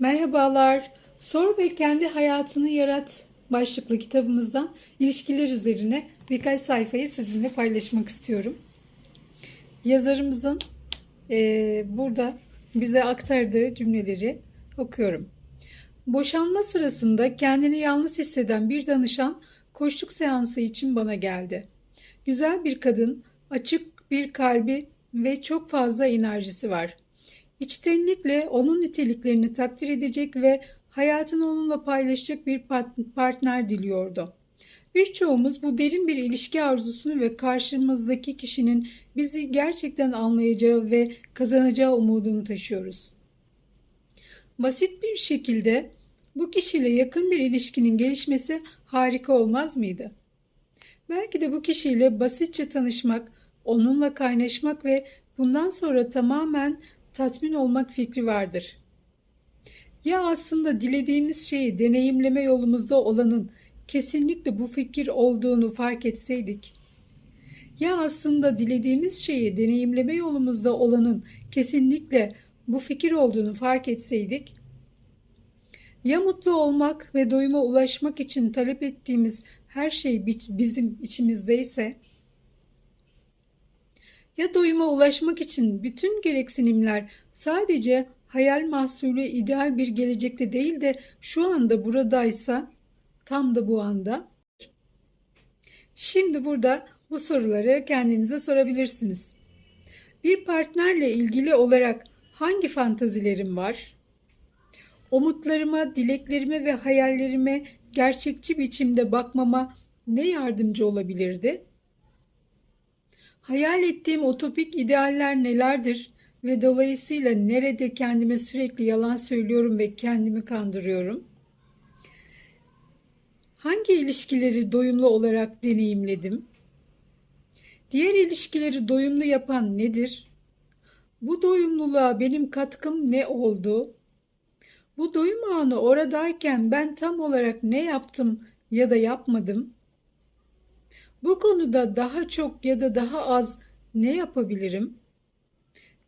Merhabalar. Sor ve kendi hayatını yarat başlıklı kitabımızdan ilişkiler üzerine birkaç sayfayı sizinle paylaşmak istiyorum. Yazarımızın eee, burada bize aktardığı cümleleri okuyorum. Boşanma sırasında kendini yalnız hisseden bir danışan koçluk seansı için bana geldi. Güzel bir kadın, açık bir kalbi ve çok fazla enerjisi var. İçtenlikle onun niteliklerini takdir edecek ve hayatını onunla paylaşacak bir partner diliyordu. Birçoğumuz bu derin bir ilişki arzusunu ve karşımızdaki kişinin bizi gerçekten anlayacağı ve kazanacağı umudunu taşıyoruz. Basit bir şekilde bu kişiyle yakın bir ilişkinin gelişmesi harika olmaz mıydı? Belki de bu kişiyle basitçe tanışmak, onunla kaynaşmak ve bundan sonra tamamen tatmin olmak fikri vardır. Ya aslında dilediğimiz şeyi deneyimleme yolumuzda olanın kesinlikle bu fikir olduğunu fark etseydik? Ya aslında dilediğimiz şeyi deneyimleme yolumuzda olanın kesinlikle bu fikir olduğunu fark etseydik? Ya mutlu olmak ve doyuma ulaşmak için talep ettiğimiz her şey bi- bizim içimizdeyse? Ya doyuma ulaşmak için bütün gereksinimler sadece hayal mahsulü ideal bir gelecekte değil de şu anda buradaysa, tam da bu anda? Şimdi burada bu soruları kendinize sorabilirsiniz. Bir partnerle ilgili olarak hangi fantazilerim var? Umutlarıma, dileklerime ve hayallerime gerçekçi biçimde bakmama ne yardımcı olabilirdi? Hayal ettiğim utopik idealler nelerdir ve dolayısıyla nerede kendime sürekli yalan söylüyorum ve kendimi kandırıyorum? Hangi ilişkileri doyumlu olarak deneyimledim? Diğer ilişkileri doyumlu yapan nedir? Bu doyumluluğa benim katkım ne oldu? Bu doyum anı oradayken ben tam olarak ne yaptım ya da yapmadım? Bu konuda daha çok ya da daha az ne yapabilirim?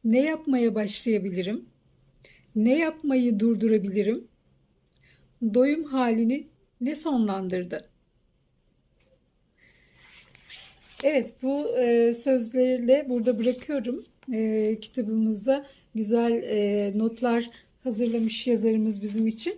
Ne yapmaya başlayabilirim? Ne yapmayı durdurabilirim? Doyum halini ne sonlandırdı? Evet, bu e, sözlerle burada bırakıyorum. E, kitabımızda güzel e, notlar hazırlamış yazarımız bizim için.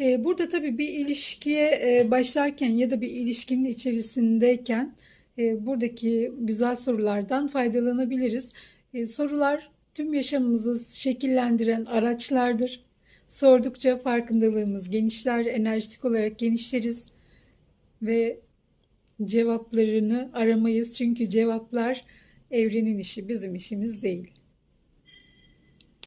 E, burada tabii bir ilişkiye e, başlarken ya da bir ilişkinin içerisindeyken e, buradaki güzel sorulardan faydalanabiliriz. E, sorular tüm yaşamımızı şekillendiren araçlardır. Sordukça farkındalığımız genişler, enerjitik olarak genişleriz ve cevaplarını aramayız. Çünkü cevaplar evrenin işi, bizim işimiz değil.